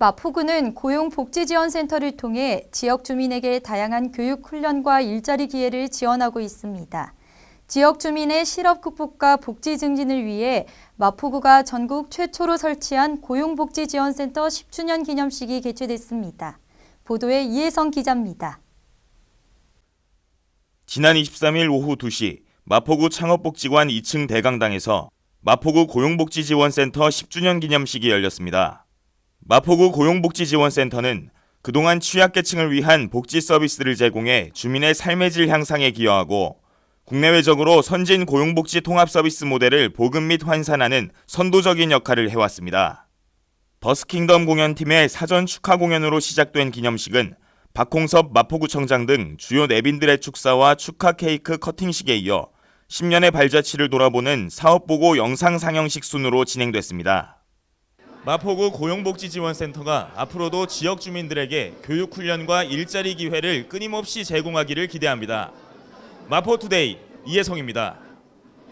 마포구는 고용복지지원센터를 통해 지역 주민에게 다양한 교육 훈련과 일자리 기회를 지원하고 있습니다. 지역 주민의 실업 극복과 복지 증진을 위해 마포구가 전국 최초로 설치한 고용복지지원센터 10주년 기념식이 개최됐습니다. 보도에 이혜성 기자입니다. 지난 23일 오후 2시 마포구 창업복지관 2층 대강당에서 마포구 고용복지지원센터 10주년 기념식이 열렸습니다. 마포구 고용복지지원센터는 그동안 취약계층을 위한 복지 서비스를 제공해 주민의 삶의 질 향상에 기여하고 국내외적으로 선진 고용복지 통합 서비스 모델을 보급 및 환산하는 선도적인 역할을 해왔습니다. 버스킹덤 공연팀의 사전 축하 공연으로 시작된 기념식은 박홍섭 마포구청장 등 주요 내빈들의 축사와 축하 케이크 커팅식에 이어 10년의 발자취를 돌아보는 사업보고 영상 상영식 순으로 진행됐습니다. 마포구 고용복지지원센터가 앞으로도 지역 주민들에게 교육 훈련과 일자리 기회를 끊임없이 제공하기를 기대합니다. 마포투데이 이혜성입니다.